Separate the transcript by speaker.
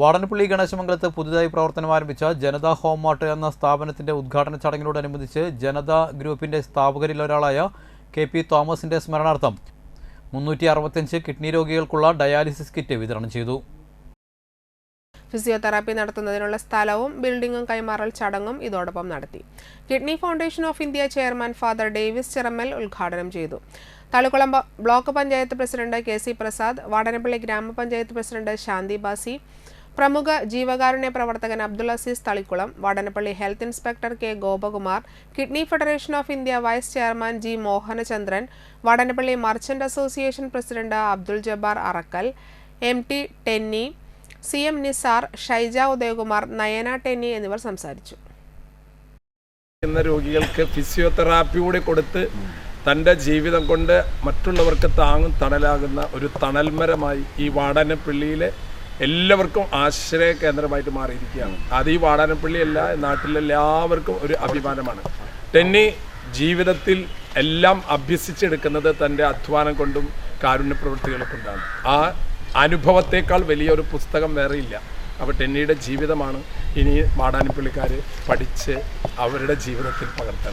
Speaker 1: വാടനപ്പള്ളി ഗണേശമംഗലത്ത് പുതുതായി പ്രവർത്തനം ആരംഭിച്ച ജനതാ ഹോം മാർട്ട് എന്ന സ്ഥാപനത്തിന്റെ ഉദ്ഘാടന ചടങ്ങിനോടനുബന്ധിച്ച് ജനതാ ഗ്രൂപ്പിന്റെ സ്ഥാപകരിൽ ഒരാളായ കെ പി തോമസിന്റെ സ്മരണാർത്ഥം മുന്നൂറ്റി അറുപത്തിയഞ്ച് കിഡ്നി രോഗികൾക്കുള്ള ഡയാലിസിസ് കിറ്റ് വിതരണം ചെയ്തു.
Speaker 2: ഫിസിയോതെറാപ്പി നടത്തുന്നതിനുള്ള സ്ഥലവും ബിൽഡിംഗും കൈമാറൽ ചടങ്ങും ഇതോടൊപ്പം നടത്തി. Kidney foundation of India chairman father Davis Chirammal ഉദ്ഘാടനം ചെയ്തു. Thalikulam block panchayat president K C Prasad Vatanappally grama panchayat president Shanthi Basi പ്രമുഖ ജീവകാരുണ്യ പ്രവർത്തകൻ Abdul Aziz Thalikulam Vatanappally health inspector K Gopakumar kidney federation of India vice chairman G Mohanachandran Vatanappally merchant association president Abdul Jabbar Arakkal M T Tenny C M Nisar Shaija Udayakumar Nayana Tenny എന്നിവർ സംസാരിച്ചു.
Speaker 3: രോഗികൾക്ക് physiotherapy കൂടി കൊടുത്ത് തന്റെ ജീവിതം കൊണ്ട് മറ്റുള്ളവർക്ക് താങ്ങും തണലാകുന്ന ഒരു തണൽമരമായി ഈ വാടാനപ്പള്ളിയിലെ എല്ലാവർക്കും ആശ്രയ കേന്ദ്രമായിട്ട് മാറിയിരിക്കുകയാണ്. അത് ഈ വാടാനപ്പള്ളി എല്ലാ നാട്ടിലെല്ലാവർക്കും ഒരു അഭിമാനമാണ്. ടെന്നി ജീവിതത്തിൽ എല്ലാം അഭ്യസിച്ചെടുക്കുന്നത് തന്റെ അധ്വാനം കൊണ്ടും കാരുണ്യ പ്രവൃത്തികളെ കൊണ്ടാണ്. ആ അനുഭവത്തേക്കാൾ വലിയൊരു പുസ്തകം വേറെയില്ല അപ്പോൾ ടെന്നിയുടെ ജീവിതമാണ് ഇനി വാടാനപ്പള്ളിക്കാർ പഠിച്ച് അവരുടെ ജീവിതത്തിൽ പകർത്തേണ്ടത്